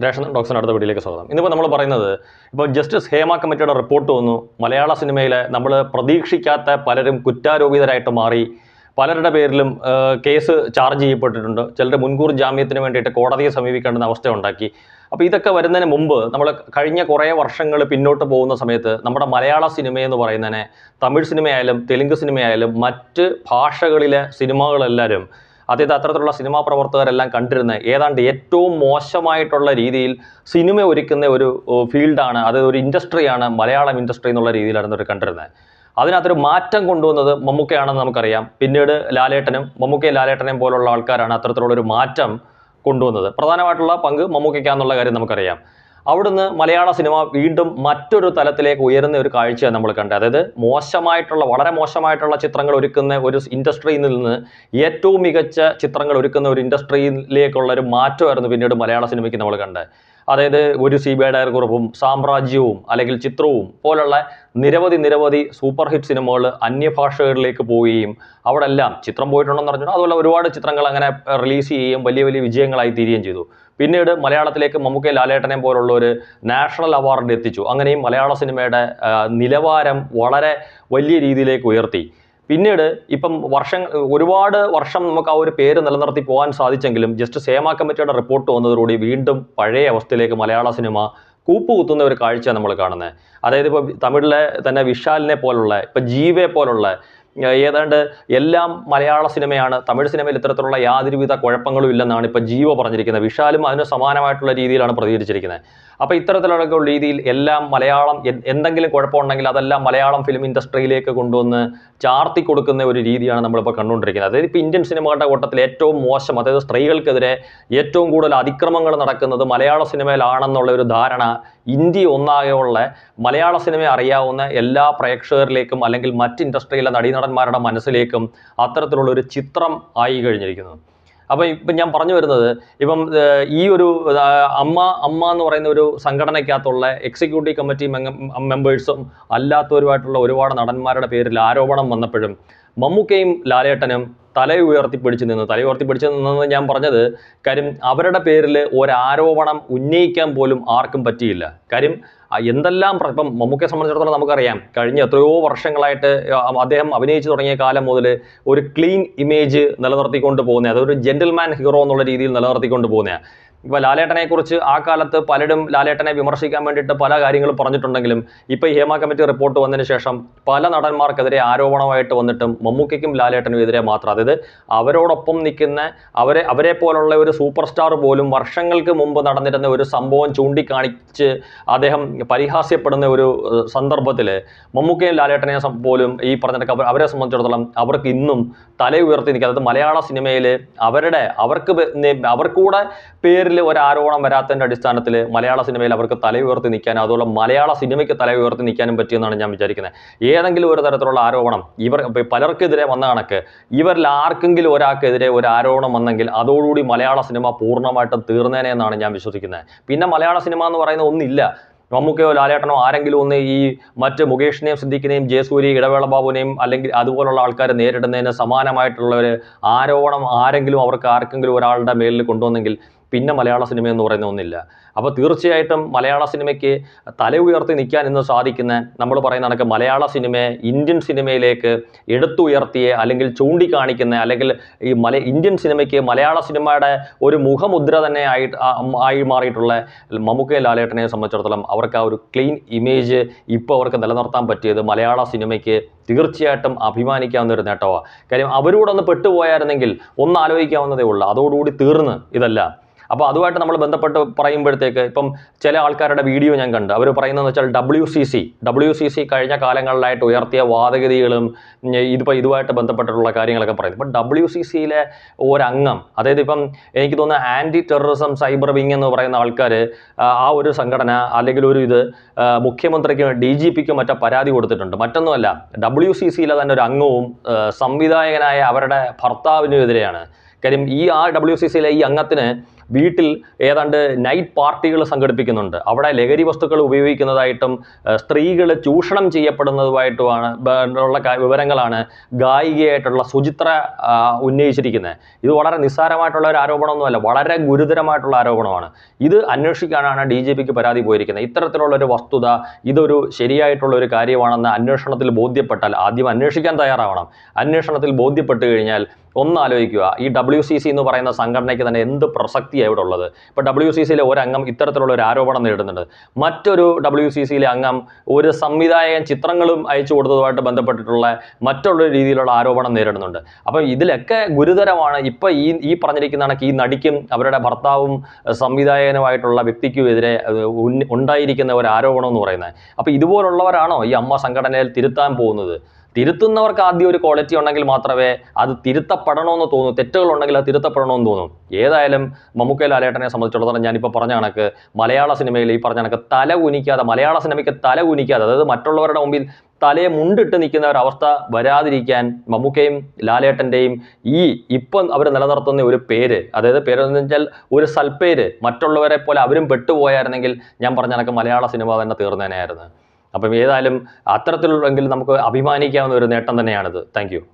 Ration ഡോക്സിന്റെ അടുത്ത വീഡിയോയിലേക്ക് സ്വാഗതം. ഇന്നിപ്പോൾ നമ്മൾ പറയുന്നത് ഇപ്പോൾ ജസ്റ്റിസ് ഹേമ കമ്മിറ്റിയുടെ റിപ്പോർട്ട് വന്നു. മലയാള സിനിമയിൽ നമ്മൾ പ്രതീക്ഷിക്കാത്ത പലരും കുറ്റാരോപിതരായിട്ട് മാറി. പലരുടെ പേരിലും കേസ് ചാർജ് ചെയ്യപ്പെട്ടിട്ടുണ്ട്. ചിലർ മുൻകൂർ ജാമ്യത്തിന് വേണ്ടിയിട്ട് കോടതിയെ സമീപിക്കേണ്ടുന്ന അവസ്ഥ ഉണ്ടാക്കി. അപ്പോൾ ഇതൊക്കെ വരുന്നതിന് മുമ്പ് നമ്മൾ കഴിഞ്ഞ കുറേ വർഷങ്ങൾ പിന്നോട്ട് പോകുന്ന സമയത്ത് നമ്മുടെ മലയാള സിനിമയെന്ന് പറയുന്നതിനെ തമിഴ് സിനിമയായാലും തെലുങ്ക് സിനിമയായാലും മറ്റ് ഭാഷകളിലെ സിനിമകളെല്ലാവരും അതായത് അത്തരത്തിലുള്ള സിനിമാ പ്രവർത്തകരെല്ലാം കണ്ടിരുന്ന ഏതാണ്ട് ഏറ്റവും മോശമായിട്ടുള്ള രീതിയിൽ സിനിമ ഒരുക്കുന്ന ഒരു ഫീൽഡാണ്. അത് ഒരു ഇൻഡസ്ട്രിയാണ് മലയാളം ഇൻഡസ്ട്രി എന്നുള്ള രീതിയിലായിരുന്നു അവർ കണ്ടിരുന്നത്. അതിനകത്തൊരു മാറ്റം കൊണ്ടുവന്നത് മമ്മൂക്കയാണെന്ന് നമുക്കറിയാം. പിന്നീട് ലാലേട്ടനും മമ്മൂക്കയും ലാലേട്ടനെയും പോലുള്ള ആൾക്കാരാണ് അത്തരത്തിലുള്ള ഒരു മാറ്റം കൊണ്ടുവന്നത്. പ്രധാനമായിട്ടുള്ള പങ്ക് മമ്മൂക്കയ്ക്കാന്നുള്ള കാര്യം നമുക്കറിയാം. അവിടുന്ന് മലയാള സിനിമ വീണ്ടും മറ്റൊരു തലത്തിലേക്ക് ഉയരുന്ന ഒരു കാഴ്ചയാണ് നമ്മൾ കണ്ടത്. അതായത് മോശമായിട്ടുള്ള വളരെ മോശമായിട്ടുള്ള ചിത്രങ്ങൾ ഒരുക്കുന്ന ഒരു ഇൻഡസ്ട്രിയിൽ നിന്ന് ഏറ്റവും മികച്ച ചിത്രങ്ങൾ ഒരുക്കുന്ന ഒരു ഇൻഡസ്ട്രിയിലേക്കുള്ള ഒരു മാറ്റമായിരുന്നു പിന്നീട് മലയാള സിനിമയ്ക്ക് നമ്മൾ കണ്ടത്. അതായത് ഒരു സി ബി ഡയർ കുറിപ്പും സാമ്രാജ്യവും അല്ലെങ്കിൽ ചിത്രവും പോലുള്ള നിരവധി നിരവധി സൂപ്പർ ഹിറ്റ് സിനിമകൾ അന്യഭാഷകളിലേക്ക് പോവുകയും അവിടെ എല്ലാം ചിത്രം പോയിട്ടുണ്ടെന്ന് പറഞ്ഞാൽ അതുപോലെ ഒരുപാട് ചിത്രങ്ങൾ അങ്ങനെ റിലീസ് ചെയ്യുകയും വലിയ വലിയ വിജയങ്ങളായി തീരുകയും ചെയ്തു. പിന്നീട് മലയാളത്തിലേക്ക് മമ്മൂക്കെ ലാലേട്ടനെ പോലുള്ള ഒരു നാഷണൽ അവാർഡ് എത്തിച്ചു. അങ്ങനെയും മലയാള സിനിമയുടെ നിലവാരം വളരെ വലിയ രീതിയിലേക്ക് ഉയർത്തി. പിന്നീട് ഇപ്പം വർഷം ഒരുപാട് വർഷം നമുക്ക് ആ ഒരു പേര് നിലനിർത്തി പോകാൻ സാധിച്ചെങ്കിലും ജസ്റ്റ് സേമ കമ്മിറ്റിയുടെ റിപ്പോർട്ട് വന്നതോടുകൂടി വീണ്ടും പഴയ അവസ്ഥയിലേക്ക് മലയാള സിനിമ കൂപ്പുകുത്തുന്ന ഒരു കാഴ്ച നമ്മൾ കാണുന്നത്. അതായത് ഇപ്പോൾ തമിഴിലെ തന്നെ വിശാലിനെ പോലുള്ള ഇപ്പം ജീവയെ പോലുള്ള ഏതാണ്ട് എല്ലാം മലയാള സിനിമയാണ് തമിഴ് സിനിമയിൽ ഇത്തരത്തിലുള്ള യാതൊരുവിധ കുഴപ്പങ്ങളും ഇല്ലെന്നാണ് ഇപ്പോൾ ജീവ പറഞ്ഞിരിക്കുന്നത്. വിശാലും അതിന് സമാനമായിട്ടുള്ള രീതിയിലാണ് പ്രതികരിച്ചിരിക്കുന്നത്. അപ്പോൾ ഇത്തരത്തിലുള്ള രീതിയിൽ എല്ലാം മലയാളം എന്തെങ്കിലും കുഴപ്പമുണ്ടെങ്കിൽ അതെല്ലാം മലയാളം ഫിലിം ഇൻഡസ്ട്രിയിലേക്ക് കൊണ്ടുവന്ന് ചാർത്തി കൊടുക്കുന്ന ഒരു രീതിയാണ് നമ്മളിപ്പോൾ കണ്ടുകൊണ്ടിരിക്കുന്നത്. അതായത് ഇപ്പോൾ ഇന്ത്യൻ സിനിമകളുടെ കൂട്ടത്തിൽ ഏറ്റവും മോശം അതായത് സ്ത്രീകൾക്കെതിരെ ഏറ്റവും കൂടുതൽ അതിക്രമങ്ങൾ നടക്കുന്നത് മലയാള സിനിമയിലാണെന്നുള്ള ഒരു ധാരണ ഇന്ത്യ ഒന്നാകെയുള്ള മലയാള സിനിമ അറിയാവുന്ന എല്ലാ പ്രേക്ഷകരിലേക്കും അല്ലെങ്കിൽ മറ്റ് ഇൻഡസ്ട്രിയിലെ നടീനടന്മാരുടെ മനസ്സിലേക്കും അത്തരത്തിലുള്ള ഒരു ചിത്രം ആയി കഴിഞ്ഞിരിക്കുന്നു. അപ്പോൾ ഇപ്പം ഞാൻ പറഞ്ഞു വരുന്നത് ഇപ്പം ഈ ഒരു അമ്മ അമ്മ എന്ന് പറയുന്ന ഒരു സംഘടനയ്ക്കകത്തുള്ള എക്സിക്യൂട്ടീവ് കമ്മിറ്റി മെമ്പേഴ്സും അല്ലാത്തവരുമായിട്ടുള്ള ഒരുപാട് നടന്മാരുടെ പേരിൽ ആരോപണം വന്നപ്പോഴും മമ്മൂക്കയും ലാലേട്ടനും തല ഉയർത്തിപ്പിടിച്ച് നിന്ന്. തല ഉയർത്തിപ്പിടിച്ച് നിന്നെന്ന് ഞാൻ പറഞ്ഞത് കാര്യം അവരുടെ പേരിൽ ഒരാരോപണം ഉന്നയിക്കാൻ പോലും ആർക്കും പറ്റിയില്ല. കാര്യം എന്തെല്ലാം ഇപ്പം മമ്മൂക്കയെ സംബന്ധിച്ചിടത്തോളം നമുക്കറിയാം കഴിഞ്ഞ എത്രയോ വർഷങ്ങളായിട്ട് അദ്ദേഹം അഭിനയിച്ചു തുടങ്ങിയ കാലം മുതൽ ഒരു ക്ലീൻ ഇമേജ് നിലനിർത്തിക്കൊണ്ട് പോകുന്ന അതൊരു ജെന്റിൽമാൻ ഹീറോ എന്നുള്ള രീതിയിൽ നിലനിർത്തിക്കൊണ്ട് പോകുന്നത് ഇപ്പോൾ ലാലേട്ടനെ കുറിച്ച് ആ കാലത്ത് പലരും ലാലേട്ടനെ വിമർശിക്കാൻ വേണ്ടിയിട്ട് പല കാര്യങ്ങളും പറഞ്ഞിട്ടുണ്ടെങ്കിലും ഇപ്പോൾ ഈ ഹേമ കമ്മിറ്റി റിപ്പോർട്ട് വന്നതിന് ശേഷം പല നടന്മാർക്കെതിരെ ആരോപണമായിട്ട് വന്നിട്ടും മമ്മൂക്കയ്ക്കും ലാലേട്ടനും എതിരെ മാത്രം. അതായത് അവരോടൊപ്പം നിൽക്കുന്ന അവരെ അവരെ പോലുള്ള ഒരു സൂപ്പർ സ്റ്റാർ പോലും വർഷങ്ങൾക്ക് മുമ്പ് നടന്നിരുന്ന ഒരു സംഭവം ചൂണ്ടിക്കാണിച്ച് അദ്ദേഹം പരിഹാസ്യപ്പെടുന്ന ഒരു സന്ദർഭത്തിൽ മമ്മൂക്കയും ലാലേട്ടനെ പോലും ഈ പറഞ്ഞിട്ട് അവരെ സംബന്ധിച്ചിടത്തോളം അവർക്ക് ഇന്നും തല ഉയർത്തി നിൽക്കുക അതായത് മലയാള സിനിമയിൽ അവരുടെ അവർക്ക് അവർക്കൂടെ പേരിൽ ഒരു ആരോപണം വരാത്തതിന്റെ അടിസ്ഥാനത്തിൽ മലയാള സിനിമയിൽ അവർക്ക് തല ഉയർത്തി നിൽക്കാനും അതുപോലെ മലയാള സിനിമയ്ക്ക് തല ഉയർത്തി നിൽക്കാനും പറ്റിയെന്നാണ് ഞാൻ വിചാരിക്കുന്നത്. ഏതെങ്കിലും ഒരു തരത്തിലുള്ള ആരോപണം ഇവർ പലർക്കെതിരെ വന്ന കണക്ക് ഇവരിൽ ആർക്കെങ്കിലും ഒരാൾക്കെതിരെ ഒരു ആരോപണം വന്നെങ്കിൽ അതോടുകൂടി മലയാള സിനിമ പൂർണമായിട്ടും തീർന്നേനെ എന്നാണ് ഞാൻ വിശ്വസിക്കുന്നത്. പിന്നെ മലയാള സിനിമ എന്ന് പറയുന്ന ഒന്നില്ല. മമ്മൂക്കയോ ലാലേട്ടനോ ആരെങ്കിലും ഒന്ന് ഈ മറ്റ് മുകേഷിനെയും സിദ്ദിഖിനെയും ജയസൂരി ഇടവേള ബാബുവിനെയും അല്ലെങ്കിൽ അതുപോലുള്ള ആൾക്കാരെ നേരിടുന്നതിന് സമാനമായിട്ടുള്ള ഒരു ആരോപണം ആരെങ്കിലും അവർക്ക് ആർക്കെങ്കിലും ഒരാളുടെ മേലിൽ കൊണ്ടുവന്നെങ്കിൽ പിന്നെ മലയാള സിനിമ എന്ന് പറയുന്ന ഒന്നില്ല. അപ്പോൾ തീർച്ചയായിട്ടും മലയാള സിനിമയ്ക്ക് തല ഉയർത്തി നിൽക്കാൻ ഇന്ന് സാധിക്കുന്ന നമ്മൾ പറയുന്ന കണക്ക് മലയാള സിനിമയെ ഇന്ത്യൻ സിനിമയിലേക്ക് എടുത്തുയർത്തിയ അല്ലെങ്കിൽ ചൂണ്ടിക്കാണിക്കുന്ന അല്ലെങ്കിൽ ഈ മല ഇന്ത്യൻ സിനിമയ്ക്ക് മലയാള സിനിമയുടെ ഒരു മുഖമുദ്ര തന്നെ ആയിട്ട് ആയി മാറിയിട്ടുള്ള മമ്മൂക്കെ ലാലേട്ടനെ സംബന്ധിച്ചിടത്തോളം അവർക്ക് ആ ഒരു ക്ലീൻ ഇമേജ് ഇപ്പോൾ അവർക്ക് നിലനിർത്താൻ പറ്റിയത് മലയാള സിനിമയ്ക്ക് തീർച്ചയായിട്ടും അഭിമാനിക്കാവുന്ന ഒരു നേട്ടമാണ് കാര്യം അവരോടൊന്ന് പെട്ടുപോയായിരുന്നെങ്കിൽ ഒന്ന് ആലോചിക്കാവുന്നതേ ഉള്ളൂ. അതോടുകൂടി തീർന്ന് ഇതെല്ലാം. അപ്പോൾ അതുമായിട്ട് നമ്മൾ ബന്ധപ്പെട്ട് പറയുമ്പോഴത്തേക്ക് ഇപ്പം ചില ആൾക്കാരുടെ വീഡിയോ ഞാൻ കണ്ട്. അവർ പറയുന്നതെന്ന് വെച്ചാൽ W C C W C C കഴിഞ്ഞ കാലങ്ങളിലായിട്ട് ഉയർത്തിയ വാദഗതികളും ഇതിപ്പോൾ ഇതുമായിട്ട് ബന്ധപ്പെട്ടിട്ടുള്ള കാര്യങ്ങളൊക്കെ പറയുന്നത് ഇപ്പം ഡബ്ല്യു സി സിയിലെ ഒരംഗം അതായത് ഇപ്പം എനിക്ക് തോന്നുന്നു ആന്റി ടെററിസം സൈബർ വിങ് എന്ന് പറയുന്ന ആൾക്കാർ ആ ഒരു സംഘടന അല്ലെങ്കിൽ ഒരു ഇത് മുഖ്യമന്ത്രിക്കും ഡി ജി പിക്കും മറ്റോ പരാതി കൊടുത്തിട്ടുണ്ട്. മറ്റൊന്നുമല്ല ഡബ്ല്യു സി സിയിലെ തന്നെ ഒരു അംഗവും സംവിധായകനായ അവരുടെ ഭർത്താവിനെതിരെയാണ്. കാര്യം ഈ ആ ഡബ്ല്യു സി സിയിലെ ഈ അംഗത്തിന് വീട്ടിൽ ഏതാണ്ട് നൈറ്റ് പാർട്ടികൾ സംഘടിപ്പിക്കുന്നുണ്ട്. അവിടെ ലഹരി വസ്തുക്കൾ ഉപയോഗിക്കുന്നതായിട്ടും സ്ത്രീകൾ ചൂഷണം ചെയ്യപ്പെടുന്നതുമായിട്ടുമാണ് ഉള്ള വിവരങ്ങളാണ് ഗായികയായിട്ടുള്ള സുചിത്ര ഉന്നയിച്ചിരിക്കുന്നത്. ഇത് വളരെ നിസ്സാരമായിട്ടുള്ള ഒരു ആരോപണമൊന്നുമല്ല വളരെ ഗുരുതരമായിട്ടുള്ള ആരോപണമാണ്. ഇത് അന്വേഷിക്കാനാണ് ഡി ജി പിക്ക് പരാതി പോയിരിക്കുന്നത്. ഇത്തരത്തിലുള്ള ഒരു വസ്തുത ഇതൊരു ശരിയായിട്ടുള്ള ഒരു കാര്യമാണെന്ന് അന്വേഷണത്തിൽ ബോധ്യപ്പെട്ടാൽ ആദ്യം അന്വേഷിക്കാൻ തയ്യാറാവണം. അന്വേഷണത്തിൽ ബോധ്യപ്പെട്ട് കഴിഞ്ഞാൽ ഒന്നാലോചിക്കുക. ഈ ഡബ്ല്യു സി സി എന്ന് പറയുന്ന സംഘടനയ്ക്ക് തന്നെ എന്ത് പ്രസക്തിയാണ് ഇവിടെ ഉള്ളത്. ഇപ്പോൾ ഡബ്ല്യു സി സിയിലെ ഒരംഗം ഇത്തരത്തിലുള്ള ഒരു ആരോപണം നേരിടുന്നുണ്ട്. മറ്റൊരു ഡബ്ല്യു സി സിയിലെ അംഗം ഒരു സംവിധായകൻ ചിത്രങ്ങളും അയച്ചു കൊടുത്തതുമായിട്ട് ബന്ധപ്പെട്ടിട്ടുള്ള മറ്റുള്ള രീതിയിലുള്ള ആരോപണം നേരിടുന്നുണ്ട്. അപ്പോൾ ഇതിലൊക്കെ ഗുരുതരമാണ് ഇപ്പോൾ ഈ ഈ പറഞ്ഞിരിക്കുന്ന കണക്ക് ഈ നടിക്കും അവരുടെ ഭർത്താവും സംവിധായകനുമായിട്ടുള്ള വ്യക്തിക്കുമെതിരെ എതിരെ ഉണ്ടായിരിക്കുന്ന ഒരു ആരോപണം എന്ന് പറയുന്നത്. അപ്പോൾ ഇതുപോലുള്ളവരാണോ ഈ അമ്മ സംഘടനയിൽ തിരുത്താൻ പോകുന്നത്? തിരുത്തുന്നവർക്ക് ആദ്യം ഒരു ക്വാളിറ്റി ഉണ്ടെങ്കിൽ മാത്രമേ അത് തിരുത്തപ്പെടണമെന്ന് തോന്നൂ. തെറ്റുകൾ തെറ്റുകളുണ്ടെങ്കിൽ അത് തിരുത്തപ്പെടണമെന്ന് തോന്നും. ഏതായാലും മമ്മൂക്ക ലാലേട്ടനെ സംബന്ധിച്ചിടത്തോളം ഞാനിപ്പോൾ പറഞ്ഞ കണക്ക് മലയാള സിനിമയിൽ ഈ പറഞ്ഞ കണക്ക് തല കുനിക്കാതെ മലയാള സിനിമയ്ക്ക് തല കുനിക്കാതെ അതായത് മറ്റുള്ളവരുടെ മുമ്പിൽ തലയെ മുണ്ടിട്ട് നിൽക്കുന്ന ഒരു അവസ്ഥ വരാതിരിക്കാൻ മമ്മൂക്കയും ലാലേട്ടന്റെയും ഈ ഇപ്പം അവർ നിലനിർത്തുന്ന ഒരു പേര് അതായത് പേരെന്ന് വെച്ചാൽ ഒരു സൽപ്പേര് മറ്റുള്ളവരെ പോലെ അവരും പെട്ടുപോയായിരുന്നെങ്കിൽ ഞാൻ പറഞ്ഞ കണക്ക് മലയാള സിനിമ തന്നെ തീർന്നേനെയായിരുന്നു. അപ്പം ഏതായാലും അത്തരത്തിലുള്ളെങ്കിൽ നമുക്ക് അഭിമാനിക്കാവുന്ന ഒരു നേട്ടം തന്നെയാണിത്. താങ്ക്